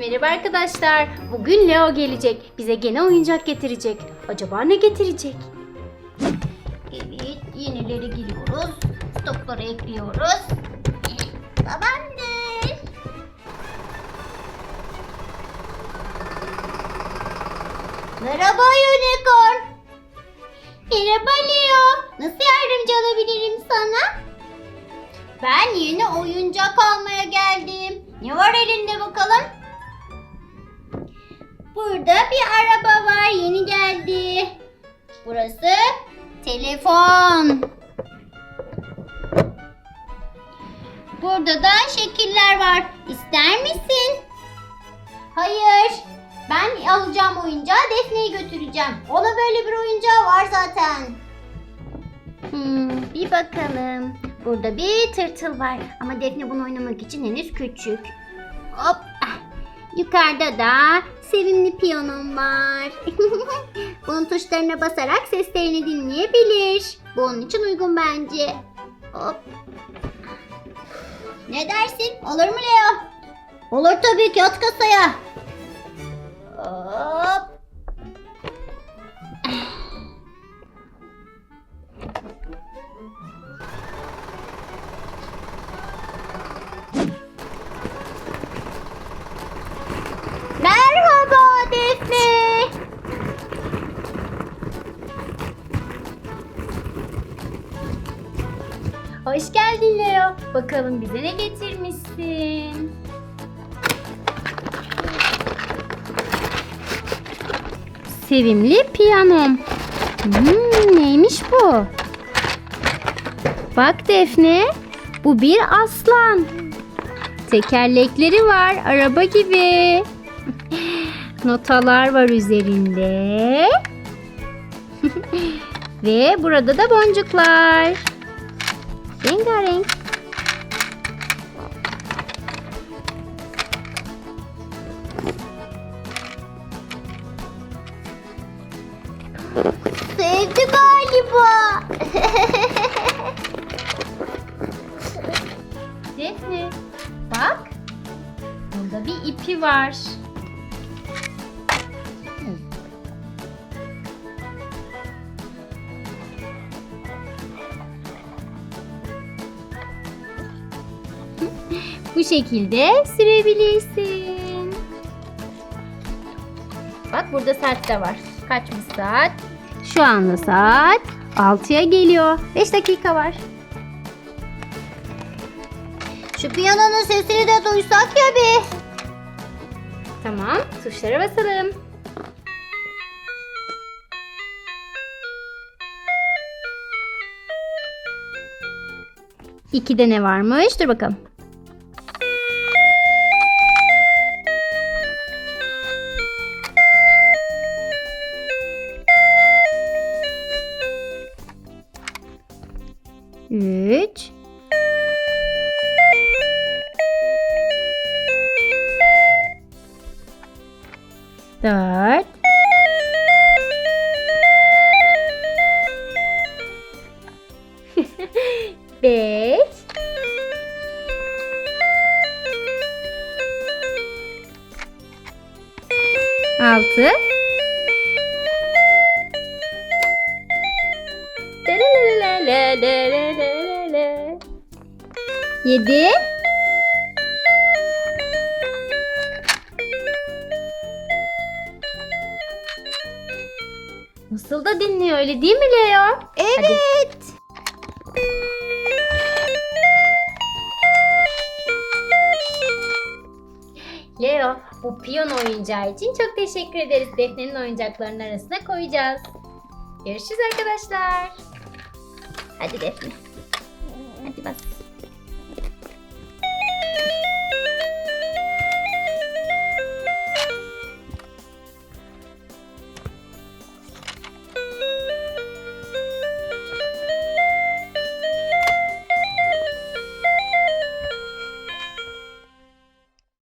Merhaba arkadaşlar. Bugün Leo gelecek. Bize gene oyuncak getirecek. Acaba ne getirecek? Evet, yenileri giriyoruz. Stokları ekliyoruz. Tamamdır. Merhaba Unicorn. Merhaba Leo. Nasıl yardımcı olabilirim sana? Ben yeni oyuncak almaya geldim. Ne var elinde bakalım? Burada bir araba var yeni geldi. Burası telefon. Burada da şekiller var. İster misin? Hayır. Ben alacağım oyuncağı Defne'yi götüreceğim. Ona böyle bir oyuncağı var zaten. Hmm, bir bakalım. Burada bir tırtıl var. Ama Defne bunu oynamak için henüz küçük. Hop. Yukarıda da sevimli piyanom var. Bunun tuşlarına basarak seslerini dinleyebilir. Bu onun için uygun bence. Hop. Ne dersin? Olur mu Leo? Olur tabii ki at kasaya. Hop. Defne. Hoş geldin Leo. Bakalım bize ne getirmişsin? Sevimli piyanom. Hmm, neymiş bu? Bak Defne, bu bir aslan. Tekerlekleri var, araba gibi. Notalar var üzerinde. Ve burada da boncuklar. Rengarenk. Sevdi galiba. Defne, bak. Burada bir ipi var. Bu şekilde sürebilirsin. Bak burada saat de var. Kaçmış saat? Şu anda saat 6'ya geliyor. 5 dakika var. Şu piyanonun sesini de duysak ya bir. Tamam, tuşlara basalım. İkide ne varmış? Dur bakalım. 3 4 5 6 le le le le le. Yedi. Nasıl da dinliyor öyle değil mi Leo? Evet. Hadi. Leo, bu piyon oyuncağı için çok teşekkür ederiz. Defne'nin oyuncaklarının arasına koyacağız. Görüşürüz arkadaşlar. 味ですて。ってます。